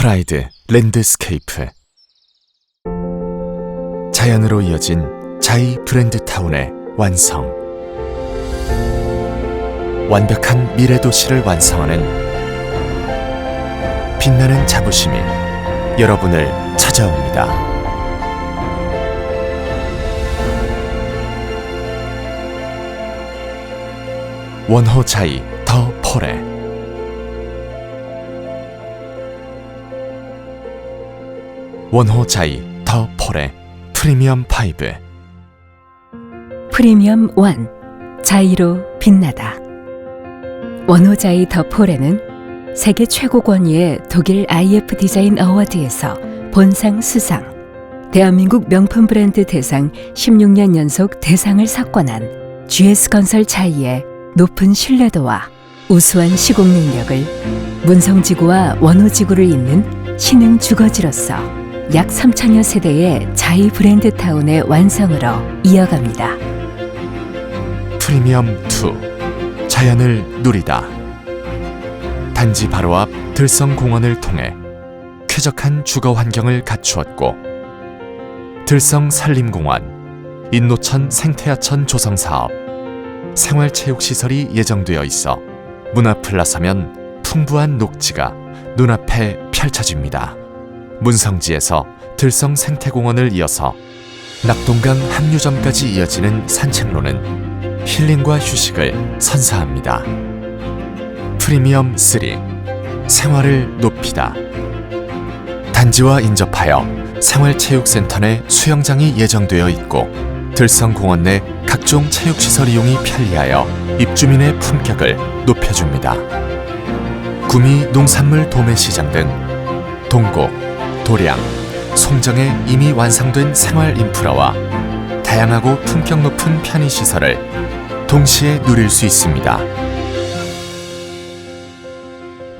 프라이드 랜드스케이프 자연으로 이어진 자이 브랜드 타운의 완성 완벽한 미래 도시를 완성하는 빛나는 자부심이 여러분을 찾아옵니다. 원호 자이 더 폴에 원호 자이 더 폴의 프리미엄 5 프리미엄 1 자이로 빛나다. 원호자이 더 폴에는 세계 최고 권위의 독일 IF 디자인 어워드에서 본상 수상 대한민국 명품 브랜드 대상 16년 연속 대상을 석권한 GS건설 자이의 높은 신뢰도와 우수한 시공 능력을 문성지구와 원호지구를 잇는 신흥 주거지로서 약 3천여 세대의 자이 브랜드 타운의 완성으로 이어갑니다. 프리미엄 2 자연을 누리다 단지 바로 앞 들성공원을 통해 쾌적한 주거 환경을 갖추었고 들성 산림공원, 인노천 생태하천 조성 사업, 생활체육시설이 예정되어 있어 문 앞을 나서면 풍부한 녹지가 눈앞에 펼쳐집니다. 문성지에서 들성 생태공원을 이어서 낙동강 합류점까지 이어지는 산책로는 힐링과 휴식을 선사합니다. 프리미엄 3 생활을 높이다. 단지와 인접하여 생활체육센터 내 수영장이 예정되어 있고 들성공원 내 각종 체육시설 이용이 편리하여 입주민의 품격을 높여줍니다. 구미 농산물 도매시장 등 동곡, 도량, 송정에 이미 완성된 생활 인프라와 다양하고 품격 높은 편의시설을 동시에 누릴 수 있습니다.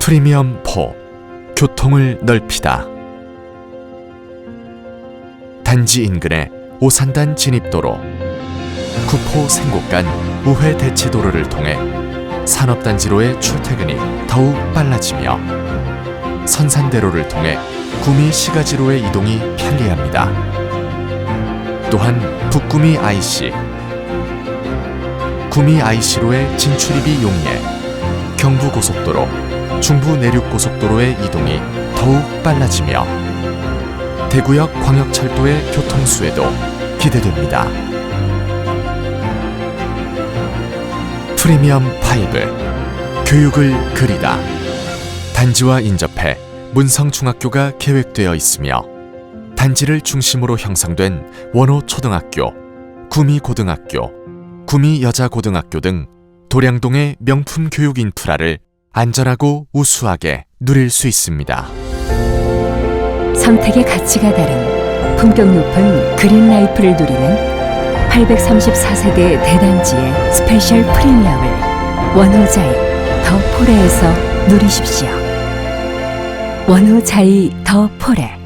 프리미엄 4 교통을 넓히다. 단지 인근의 오산단 진입도로, 구포 생곡간 우회 대치도로를 통해 산업단지로의 출퇴근이 더욱 빨라지며 선산대로를 통해 구미 시가지로의 이동이 편리합니다. 또한 북구미 IC, 구미 IC로의 진출입이 용이해 경부고속도로, 중부 내륙고속도로의 이동이 더욱 빨라지며 대구역 광역철도의 교통수에도 기대됩니다. 프리미엄 5 교육을 그리다 단지와 인접해 문성중학교가 계획되어 있으며 단지를 중심으로 형성된 원호초등학교, 구미고등학교, 구미여자고등학교 등 도량동의 명품 교육 인프라를 안전하고 우수하게 누릴 수 있습니다. 선택의 가치가 다른 품격 높은 그린 라이프를 누리는 834세대 대단지의 스페셜 프리미엄을 원호자이 더 포레에서 누리십시오. 원호 자이 더 포레